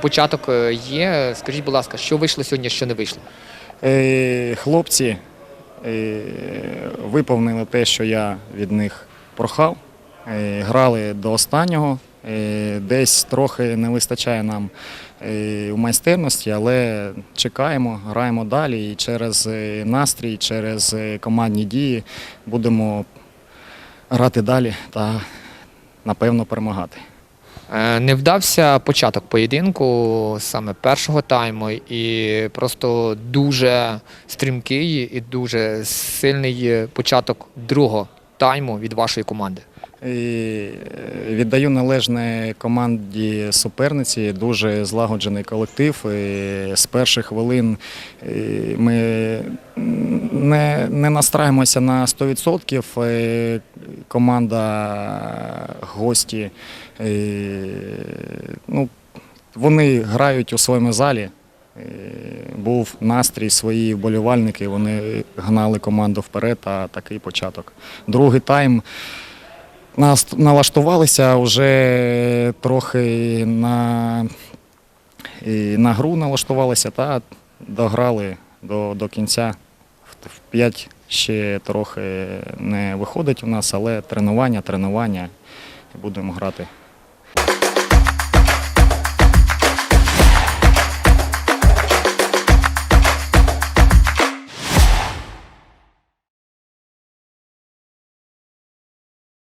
початок е, є. Скажіть, будь ласка, що вийшло сьогодні, що не вийшло? Е, Хлопці е, виповнили те, що я від них прохав. Е, Грали до останнього. Е, Десь трохи не вистачає нам е, у майстерності, але чекаємо, граємо далі і через е, настрій, через е, командні дії будемо грати далі та напевно перемагати. Е, Не вдався початок поєдинку саме першого тайму, і просто дуже стрімкий і дуже сильний початок другого тайму від вашої команди. І е, віддаю належне команді суперниці, дуже злагоджений колектив. І з перших хвилин е, ми не, не настраємося на 100%. Е, Команда гості. е, Ну, вони грають у своєму залі. Е, Був настрій, свої вболівальники, вони гнали команду вперед, а такий початок. Другий тайм налаштувалися вже трохи на, на гру налаштувалися та дограли до, до кінця. В- В п'ять ще трохи не виходить у нас, але тренування, тренування. Будемо грати.